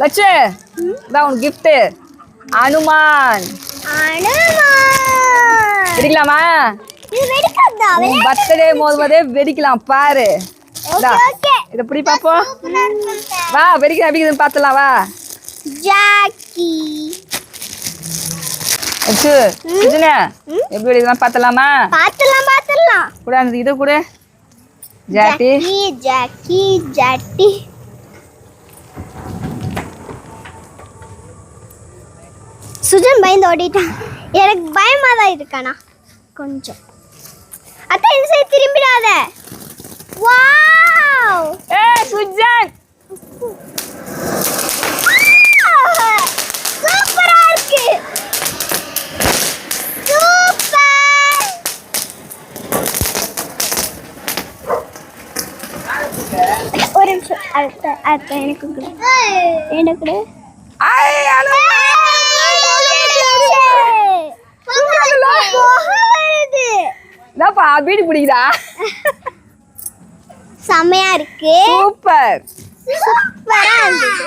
லட்சு. இதான் உன் gift. அனுமான். வெடிக்கலாமா? பர்த்டே போதே வெடிக்கலாம் பாரு. இதை பிடி பாப்போம். வா வெடிக்கிற வெடிக்குதுன்னு பார்த்துலாம் வா. ஜாக்கி. லட்சு சுஜனே எப்படி வெடிக்கலாம் பார்த்தலாமா பாத்துலாம் பாத்துலாம் கூட அந்த இது கூட. ஜாட்டி ஜாக்கி ஜாட்டி சுஜன் பயந்து ஓடிட்டான். எனக்கு பயமா தான் இருக்கானா கொஞ்சம். அத்தை இந்த சைடு திரும்பிடாத. வாவ் ஏ சுஜன்! சூப்பரா இருக்கு. சூப்பர் ஒரு நிமிஷம் அடுத்த அடுத்த எனக்கு எனக்கு கொடு ஐ அனுமான் என்னப்பா பீடி பிடிக்குதா? செம்மையா இருக்கு. சூப்பர். சூப்பரா இருந்தது